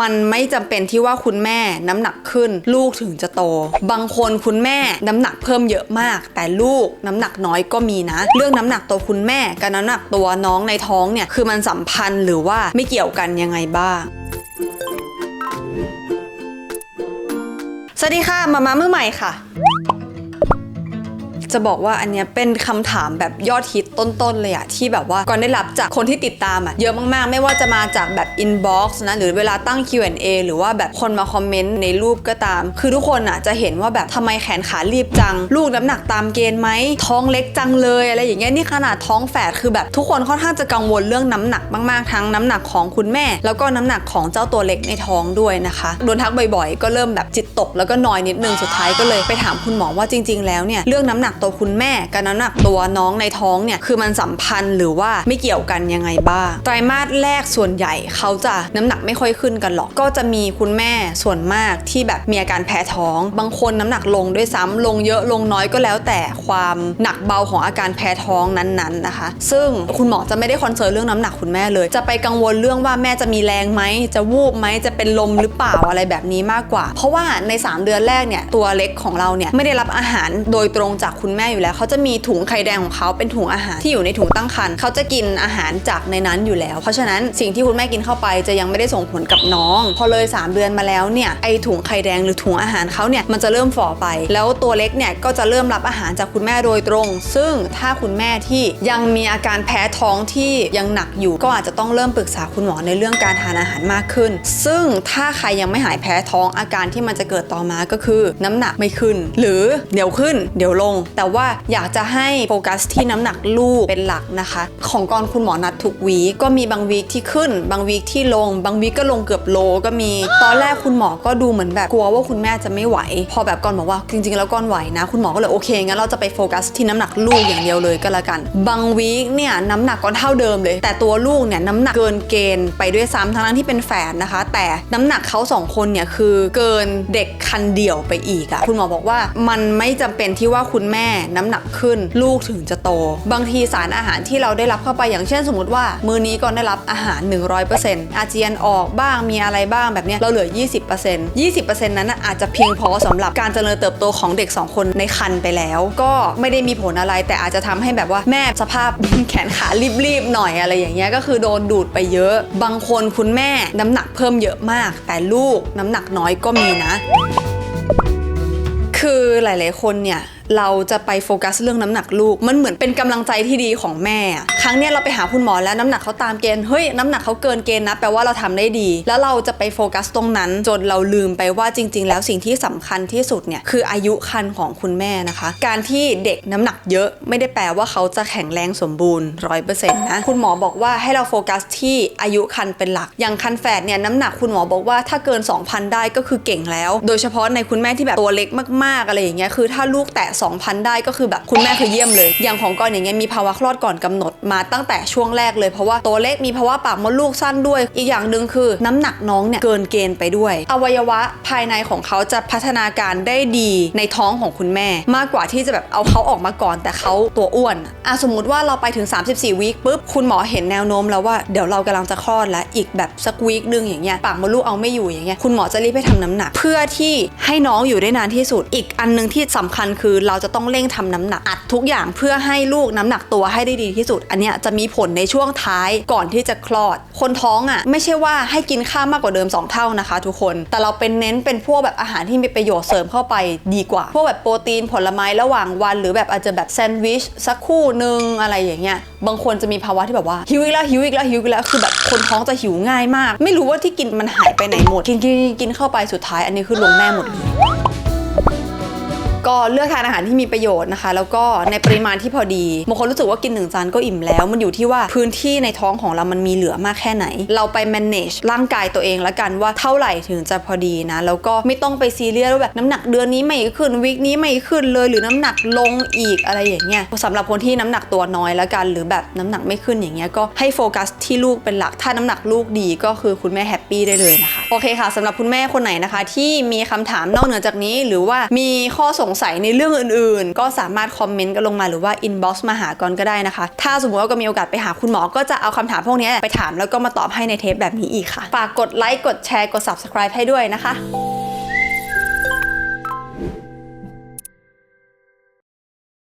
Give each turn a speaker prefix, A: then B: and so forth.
A: มันไม่จำเป็นที่ว่าคุณแม่น้ำหนักขึ้น ลูกถึงจะโต บางคนคุณแม่น้ำหนักเพิ่มเยอะมาก แต่ลูกน้ำหนักน้อยก็มีนะ เรื่องน้ำหนักตัวคุณแม่กับน้ำหนักตัวน้องในท้องเนี่ยคือมันสัมพันธ์หรือว่าไม่เกี่ยวกันยังไงบ้างสวัสดีค่ะมามามือใหม่ค่ะ จะบอกว่าอันเนี้ยเป็นคำถามแบบยอดฮิตต้นๆเลยอะที่แบบว่าก่อนได้รับจากคนที่ติดตามอะเยอะมากๆ ไม่ว่าจะมาจากแบบ inbox นะหรือเวลาตั้ง Q&A หรือว่าแบบคนมาคอมเมนต์ในรูปก็ตาม คือทุกคนอะจะเห็นว่าแบบทำไมแขนขารีบจัง ลูกน้ำหนักตามเกณฑ์ไหมท้องเล็กจังเลยอะไรอย่างเงี้ยนี่ขนาดท้องแฝดคือแบบทุกคนค่อนข้างจะกังวลเรื่องน้ำหนักมากๆ ทั้งน้ำหนักของคุณแม่ แล้วก็น้ำหนักของเจ้าตัวเล็กในท้องด้วยนะคะโดนทักบ่อยๆ ก็เริ่มแบบจิตตกแล้วก็นอยนิดนึงสุดท้ายก็เลยไปถามคุณหมอว่าจริง ๆ แล้วเนี่ยเรื่องน้ำหนักตัวคุณแม่กับน้ำหนักตัวน้องในท้องเนี่ยคือมันสัมพันธ์หรือว่าไม่เกี่ยวกันยังไงบ้าง ไตรมาสแรกส่วนใหญ่เขาจะน้ำหนักไม่ค่อยขึ้นกันหรอก ก็จะมีคุณแม่ส่วนมากที่แบบมีอาการแพ้ท้อง บางคนน้ำหนักลงด้วยซ้ำลงเยอะลงน้อยก็แล้ว แต่ความหนักเบาของอาการแพ้ท้องนั้นๆนะคะ ซึ่งคุณหมอจะไม่ได้คอนเซิร์นเรื่องน้ำหนักคุณแม่เลย จะไปกังวลเรื่องว่าแม่จะมีแรงไหมจะวูบไหมจะเป็นลมหรือเปล่าอะไรแบบนี้มากกว่า เพราะว่าใน 3 เดือนแรกเนี่ยตัวเล็กของเราเนี่ยไม่ได้รับอาหารโดยตรงจากคุณแม่อยู่แล้วเขาจะมีถุงไข่แดงของเขาเป็นถุงอาหารที่อยู่ในถุงตั้งครรภ์เขาจะกินอาหารจากในนั้นอยู่แล้ว เพราะฉะนั้นสิ่งที่คุณแม่กินเข้าไปจะยังไม่ได้ส่งผลกับน้อง พอเลย 3 เดือนมาแล้วเนี่ยไอถุงไข่แดงหรือถุงอาหารเขาเนี่ยมันจะเริ่มฝ่อไป แล้วตัวเล็กเนี่ยก็จะเริ่มรับอาหารจากคุณแม่โดยตรง ซึ่งถ้าคุณแม่ที่ยังมีอาการแพ้ท้องที่ยังหนักอยู่ก็อาจจะต้องเริ่มปรึกษาคุณหมอในเรื่องการทานอาหารมากขึ้น ซึ่งถ้าใครยังไม่หายแพ้ท้องอาการที่มันจะเกิดต่อมาก็คือ น้ำหนักไม่ขึ้น หรือเดี๋ยวขึ้น เดี๋ยวลงแต่แต่ว่าอยากจะให้โฟกัสที่น้ำหนักลูกเป็นหลักนะคะ ของกรคุณหมอนัดทุกวีก็มีบางวีคที่ขึ้น บางวีคที่ลง บางวีคก็ลงเกือบโลก็มี ตอนแรกคุณหมอก็ดูเหมือนแบบกลัวว่าคุณแม่จะไม่ไหว พอแบบกรบอกว่าจริงๆ แล้วกรไหวนะ คุณหมอก็เลยโอเคงั้นเราจะไปโฟกัสที่น้ำหนักลูกอย่างเดียวเลยก็แล้วกัน บางวีคเนี่ยน้ำหนักกรเท่าเดิมเลย แต่ตัวลูกเนี่ยน้ำหนักเกินเกณฑ์ไปด้วยซ้ำทั้งนั้นที่เป็นแฝดนะคะ แต่น้ำหนักเขาสองคนเนี่ยคือเกินเด็กคันเดี่ยวไปอีกอะคุณหมอบอกว่ามันไม่จำเป็นที่ว่าคุณแม่น้ำหนักขึ้น ลูกถึงจะโต บางทีสารอาหารที่เราได้รับเข้าไปอย่างเช่นสมมติว่า มือนี้ก่อนได้รับอาหาร 100%อาเจียนออกบ้างมีอะไรบ้างแบบเนี้ยเราเหลือ 20% 20%นั้นน่ะอาจจะเพียงพอสำหรับการเจริญเติบโตของเด็ก 2 คนในคันไปแล้ว ก็ไม่ได้มีผลอะไร แต่อาจจะทำให้แบบว่าแม่สภาพแขนขารีบๆหน่อยอะไรอย่างเงี้ยก็คือโดนดูดไปเยอะ บางคนคุณแม่น้ำหนักเพิ่มเยอะมาก แต่ลูกน้ำหนักน้อยก็มีนะ คือหลาย ๆ คนเนี่ย เราจะไปโฟกัสเรื่องน้ำหนักลูก มันเหมือนเป็นกำลังใจที่ดีของแม่ ครั้งเนี้ยเราไปหาคุณหมอแล้วน้ำหนักเขาตามเกณฑ์ เฮ้ยน้ำหนักเขาเกินเกณฑ์นะแปลว่าเราทำได้ดี แล้วเราจะไปโฟกัสตรงนั้น จนเราลืมไปว่าจริง ๆ แล้วสิ่งที่สำคัญที่สุดเนี่ยคืออายุคันของคุณแม่นะคะ การที่เด็กน้ำหนักเยอะไม่ได้แปลว่าเขาจะแข็งแรงสมบูรณ์ร้อยเปอร์เซ็นต์นะคุณหมอบอกว่าให้เราโฟกัสที่อายุคันเป็นหลัก อย่างคันแฝดเนี่ยน้ำหนักคุณหมอบอกว่าถ้าเกิน 2,000 ได้ก็คือเก่งแล้ว โดยเฉพาะในคุณแม่ที่แบบตัวเล็กมากๆอะไรอย่างเงี้ยคือถ้าลูกแตะ2,000 ได้ก็คือแบบคุณแม่คือเยี่ยมเลย อย่างของกอนอย่างเงี้ยมีภาวะคลอดก่อนกำหนดมาตั้งแต่ช่วงแรกเลยเพราะว่าตัวเล็กมีภาวะปากมดลูกสั้นด้วย อีกอย่างหนึ่งคือน้ำหนักน้องเนี่ยเกินเกณฑ์ไปด้วย อวัยวะภายในของเขาจะพัฒนาการได้ดีในท้องของคุณแม่ มากกว่าที่จะแบบเอาเขาออกมาก่อน แต่เขาตัวอ้วนอะสมมติว่าเราไปถึง 34วีคปุ๊บคุณหมอเห็นแนวโน้มแล้วว่าเดี๋ยวเรากำลังจะคลอดแล้วอีกแบบสักวีคนึงอย่างเงี้ยปากมดลูกเอาไม่อยู่อย่างเงี้ยคุณหมอจะรีบให้ทำน้ำหนัก เพื่อที่ให้น้องอยู่ได้นานที่สุด อีกอันหนึงที่สำคัญคือเราจะต้องเร่งทำน้ำหนักอัดทุกอย่างเพื่อให้ลูกน้ำหนักตัวให้ได้ดีที่สุด อันเนี้ยจะมีผลในช่วงท้ายก่อนที่จะคลอด คนท้องอะไม่ใช่ว่าให้กินข้าวมากกว่าเดิม 2 เท่านะคะ ทุกคนแต่เราเป็นเน้นเป็นพวกแบบอาหารที่มีประโยชน์เสริมเข้าไปดีกว่า พวกแบบโปรตีนผลไม้ระหว่างวัน หรือแบบอาจจะแบบแซนด์วิชสักคู่หนึ่งอะไรอย่างเงี้ยบางคนจะมีภาวะที่แบบว่าหิวอีกแล้วหิวอีกแล้วหิวอีกแล้วคือแบบคนท้องจะหิวง่ายมาก ไม่รู้ว่าที่กินมันหายไปไหนหมด กินกินกินกินเข้าไปสุดท้ายอันนี้คือลงแม่หมดเลย ก็เลือกทานอาหารที่มีประโยชน์นะคะ แล้วก็ในปริมาณที่พอดีบางคนรู้สึกว่ากินหนึ่งจานก็อิ่มแล้ว มันอยู่ที่ว่าพื้นที่ในท้องของเรามันมีเหลือมากแค่ไหน เราไป manage ร่างกายตัวเองละกันว่าเท่าไหร่ถึงจะพอดีนะ แล้วก็ไม่ต้องไปซีเรียสว่าแบบน้ำหนักเดือนนี้ไม่ขึ้นวีคนี้ไม่ขึ้นเลยหรือน้ำหนักลงอีกอะไรอย่างเงี้ยสำหรับคนที่น้ำหนักตัวน้อยละกัน หรือแบบน้ำหนักไม่ขึ้นอย่างเงี้ยก็ให้โฟกัสที่ลูกเป็นหลักถ้าน้ำหนักลูกดีก็คือคุณแม่แฮปปี้ได้เลยนะคะโอเคค่ะสำหรับคุณแม่คนไหนนะคะ ที่มีคำถามนอกเหนือจากนี้หรือว่ามีข้อสงงสัยในเรื่องอื่นๆ ก็สามารถคอมเมนต์กันลงมาหรือว่า inbox มาหากรก็ได้นะคะ ถ้าสมมติว่าก็มีโอกาสไปหาคุณหมอ ก็จะเอาคำถามพวกนี้ไปถามแล้วก็มาตอบให้ในเทปแบบนี้อีกค่ะ ฝากกดไลค์ กดแชร์ กด subscribe ให้ด้วยนะคะ